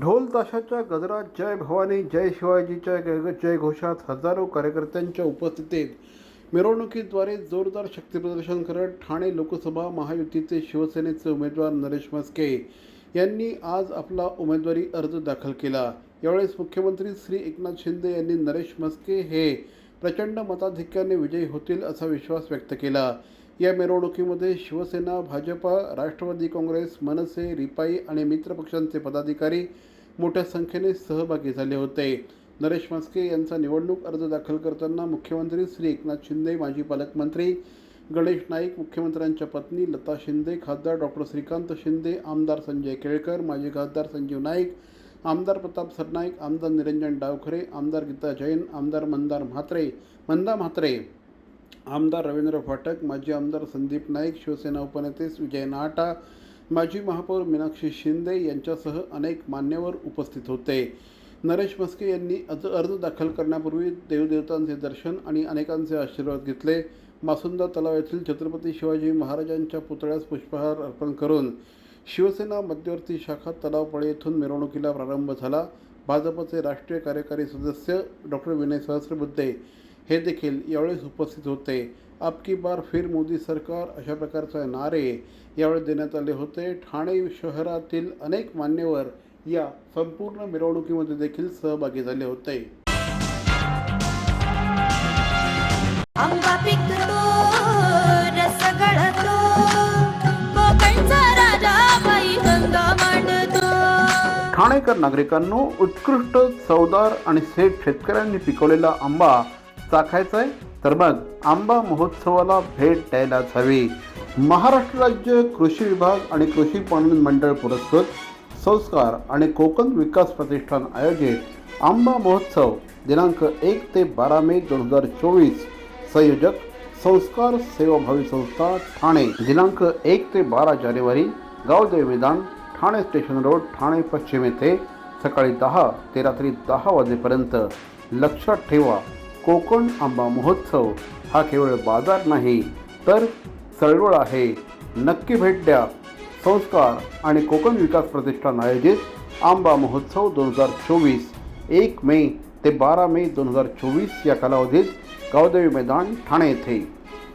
ढोल ताशाच्या गजरात जय भवानी जय शिवाजीच्या ग- जय घोषात हजारो कार्यकर्त्यांच्या उपस्थितीत मिरवणुकीद्वारे जोरदार शक्तीप्रदर्शन करत ठाणे लोकसभा महायुतीचे शिवसेनेचे उमेदवार नरेश म्हस्के यांनी आज आपला उमेदवारी अर्ज दाखल केला. यावेळेस मुख्यमंत्री श्री एकनाथ शिंदे यांनी नरेश म्हस्के हे प्रचंड मताधिक्याने विजयी होतील असा विश्वास व्यक्त केला. या मिरवणुकीमध्ये शिवसेना भाजपा राष्ट्रवादी काँग्रेस मनसे रिपाई आणि मित्र पक्षांचे पदाधिकारी मोठ्या संख्येने सहभागी झाले होते. नरेश म्हस्के यांचा निवडणूक अर्ज दाखल करताना मुख्यमंत्री श्री एकनाथ शिंदे माजी पालकमंत्री गणेश नाईक मुख्यमंत्र्यांच्या पत्नी लता शिंदे खासदार डॉक्टर श्रीकांत शिंदे आमदार संजय केळकर माजी खासदार संजीव नाईक आमदार प्रताप सरनाईक आमदार निरंजन डावखरे आमदार गीता जैन आमदार मंदार म्हात्रे मंदा म्हात्रे आमदार रवींद्र फाटक माजी आमदार संदीप नाईक शिवसेना उपनेते विजय नाटा माजी महापौर मीनाक्षी शिंदे यांच्यासह अनेक मान्यवर उपस्थित होते. नरेश म्हस्के यांनी अर्ज अर्ज दाखल करण्यापूर्वी देवदेवतांचे दर्शन आणि अनेकांचे आशीर्वाद घेतले. मासुंदा तलाव येथील छत्रपती शिवाजी महाराजांच्या पुतळ्यास पुष्पहार अर्पण करून शिवसेना मध्यवर्ती शाखा तलावपळे येथून मिरवणुकीला प्रारंभ झाला. भाजपचे राष्ट्रीय कार्यकारी सदस्य डॉक्टर विनय सहस्रबुद्धे हे देखील यावेळेस उपस्थित होते. अब की बार फिर मोदी सरकार अशा प्रकारचे नारे यावेळी देण्यात आले होते. ठाणे शहरातील अनेक मान्यवर या संपूर्ण मिरवणुकीमध्ये देखील सहभागी झाले होते. ठाणेकर नागरिकांनो उत्कृष्ट चवदार आणि सेठ शेतकऱ्यांनी पिकवलेला आंबा चाखायचं आहे तर मग आंबा महोत्सवाला भेट द्यायलाच हवी. महाराष्ट्र राज्य कृषी विभाग आणि कृषी पणन मंडळ पुरस्कृत संस्कार आणि कोकण विकास प्रतिष्ठान आयोजित आंबा महोत्सव दिनांक एक ते बारा मे दोन हजार चोवीस. संयोजक संस्कार सेवाभावी संस्था ठाणे. दिनांक एक ते बारा जानेवारी गावदेव मैदान ठाणे स्टेशन रोड ठाणे पश्चिम येथे सकाळी दहा ते रात्री दहा वाजेपर्यंत. लक्षात ठेवा कोकण आंबा महोत्सव हा केवळ बाजार नाही तर चळवळ आहे. नक्की भेट द्या. संस्कार आणि कोकण विकास प्रतिष्ठान आयोजित आंबा महोत्सव दोन हजार चोवीस एक मे ते बारा मे दोन हजार चोवीस या कालावधीत गावदेवी मैदान ठाणे येथे.